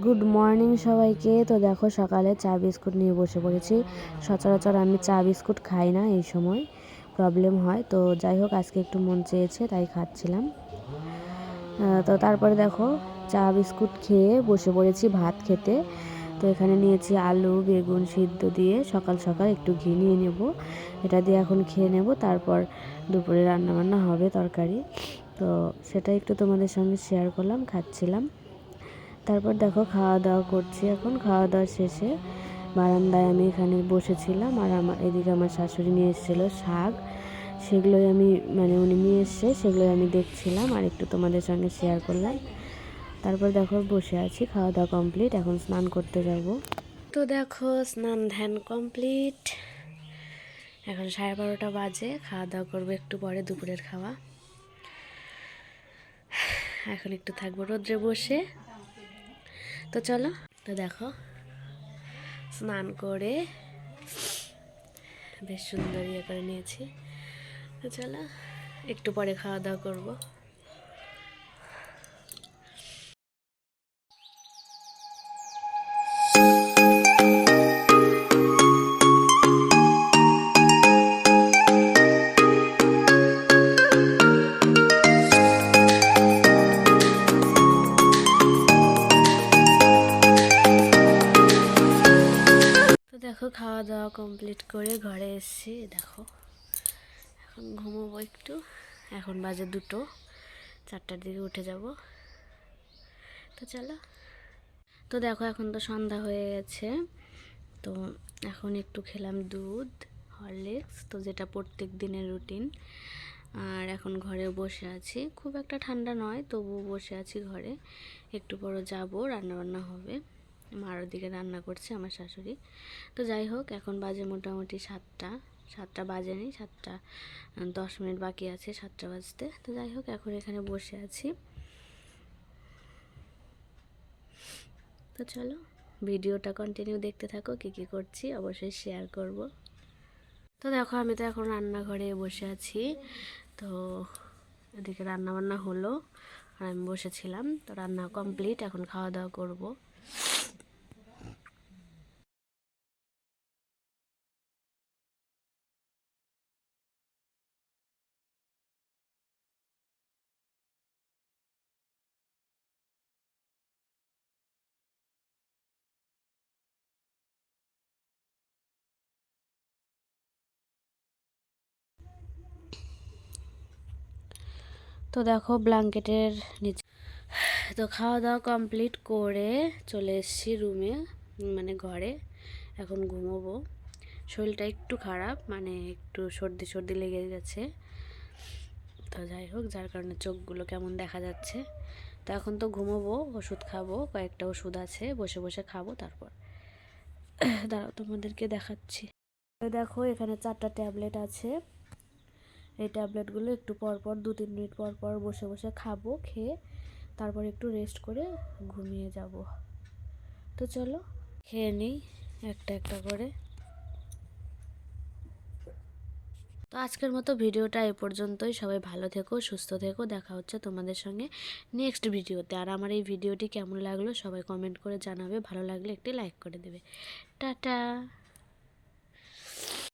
Good morning সবাইকে। তো দেখো সকালে চা বিস্কুট নিয়ে বসে পড়েছি। সচরাচর আমি চা বিস্কুট খাই না এই সময়। প্রবলেম হয়। তো যাই হোক, আজকে একটু মন চেয়েছে, তাই খাচ্ছিলাম। তো তারপরে দেখো, চা বিস্কুট খেয়ে বসে পড়েছি ভাত খেতে। তো এখানে নিয়েছি আলু, বেগুন সিদ্ধ দিয়ে সকাল সকাল একটু ঘি নিয়ে নেব। এটা দিয়ে এখন খেয়ে নেব। তারপর দুপুরে রান্নাবান্না হবে তরকারি। তো সেটা একটু তোমাদের সঙ্গে শেয়ার করলাম, খাচ্ছিলাম। তারপর দেখো খাওয়া দাওয়া করছি এখন, খাওয়া দাওয়া শেষে বারান্দায় আমি এখানে বসেছিলাম আর আমার এদিকে আমার শাশুড়ি নিয়ে এসেছিল শাক। সেগুলোই আমি মানে উনি নিয়ে এসছে, সেগুলোই আমি দেখছিলাম আর একটু তোমাদের সঙ্গে শেয়ার করলাম। তারপর দেখো বসে আছি, খাওয়া দাওয়া কমপ্লিট এখন স্নান করতে যাব। তো দেখো স্নান ধ্যান কমপ্লিট এখন সাড়ে বারোটা বাজে, খাওয়া দাওয়া করব একটু পরে দুপুরের খাওয়া। এখন একটু থাকব রোদ্রে বসে। তো চলো, তো দেখো, স্নান করে বেশ সুন্দর ইয়ে করে নিয়েছি। তো চলো, একটু পরে খাওয়া দাওয়া করব। খাওয়া দাওয়া কমপ্লিট করে ঘরে এসেছি, দেখো। এখন ঘুমোবো একটু। এখন বাজে দুটো, চারটার দিকে উঠে যাব। তো চলো। তো দেখো, এখন তো সন্ধ্যা হয়ে গেছে। তো এখন একটু খেলাম দুধ, হরলিক্স, তো যেটা প্রত্যেক দিনের রুটিন। আর এখন ঘরে বসে আছি। খুব একটা ঠান্ডা নয়, তবুও বসে আছি ঘরে। একটু পরও যাব, রান্নাবান্না হবে। মার ওদিকে রান্না করছে, আমার শাশুড়ি। তো যাই হোক, এখন বাজে মোটামুটি সাতটা। সাতটা বাজে বাজেনি, সাতটা দশ মিনিট বাকি আছে সাতটা বাজতে। তো যাই হোক, এখন এখানে বসে আছি। তো চলো, ভিডিওটা কন্টিনিউ দেখতে থাকো, কী কী করছি, অবশ্যই শেয়ার করব। তো দেখো, আমি তো এখন রান্নাঘরে বসে আছি। তো এদিকে রান্না বান্না হলো, আর আমি বসেছিলাম। তো রান্না কমপ্লিট এখন খাওয়া দাওয়া করব। তো দেখো ব্ল্যাঙ্কেটের নিচে। তো খাওয়া দাওয়া কমপ্লিট করে চলে এসেছি রুমে মানে ঘরে। এখন ঘুমোবো। শরীরটা একটু খারাপ মানে একটু সর্দি সর্দি লেগে গেছে। তো যাই হোক, যার কারণে চোখগুলো কেমন দেখা যাচ্ছে। তো এখন তো ঘুমোবো, ওষুধ খাব, কয়েকটা ওষুধ আছে, বসে বসে খাব তারপর। দাঁড়াও তোমাদেরকে দেখাচ্ছি। দেখো এখানে চারটা ট্যাবলেট আছে। এই ট্যাবলেটগুলো একটু পর পর, দু তিন মিনিট পর পর বসে বসে খাব, খেয়ে তারপর একটু রেস্ট করে ঘুমিয়ে যাব। তো চলো, খেয়ে নিই একটা একটা করে। তো আজকের মতো ভিডিওটা এ পর্যন্তই। সবাই ভালো থেকো, সুস্থ থেকো। দেখা হচ্ছে তোমাদের সঙ্গে নেক্সট ভিডিওতে। আর আমার এই ভিডিওটি কেমন লাগল সবাই কমেন্ট করে জানাবে। ভালো লাগলে একটি লাইক করে দেবে। টাটা!